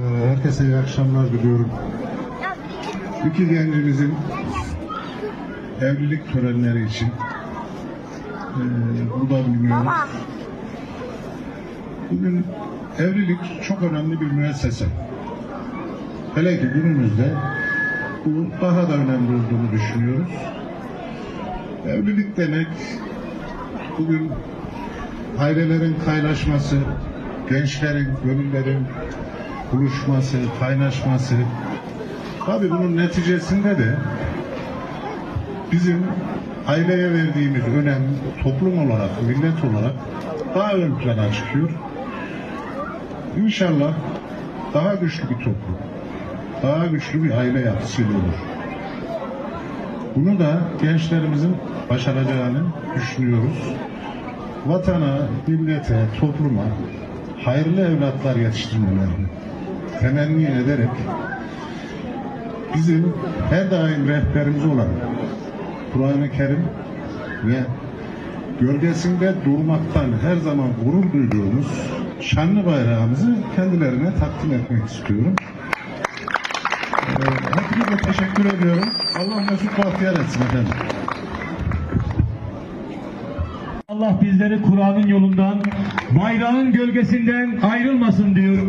Ee, Herkese iyi akşamlar diliyorum. İki gencimizin evlilik törenleri için ee, burada bulunuyoruz. Bugün evlilik çok önemli bir müessese. Hele ki günümüzde bu daha da önemli olduğunu düşünüyoruz. Evlilik demek bugün ailelerin kaynaşması, gençlerin, gönüllerin buluşması, kaynaşması. Tabii bunun neticesinde de bizim aileye verdiğimiz önem toplum olarak, millet olarak daha ön plana çıkıyor. İnşallah daha güçlü bir toplum, daha güçlü bir aile yapısıyla olur. Bunu da gençlerimizin başaracağını düşünüyoruz. Vatana, millete, topluma hayırlı evlatlar yetiştirmelerini temenni ederek bizim her daim rehberimiz olan Kur'an-ı Kerim ve gölgesinde durmaktan her zaman gurur duyduğumuz şanlı bayrağımızı kendilerine takdim etmek istiyorum. Ee, hepinize teşekkür ediyorum. Allah mesut bahtiyar etsin efendim. Allah bizleri Kur'an'ın yolundan, bayrağın gölgesinden ayrılmasın diyor, diyor.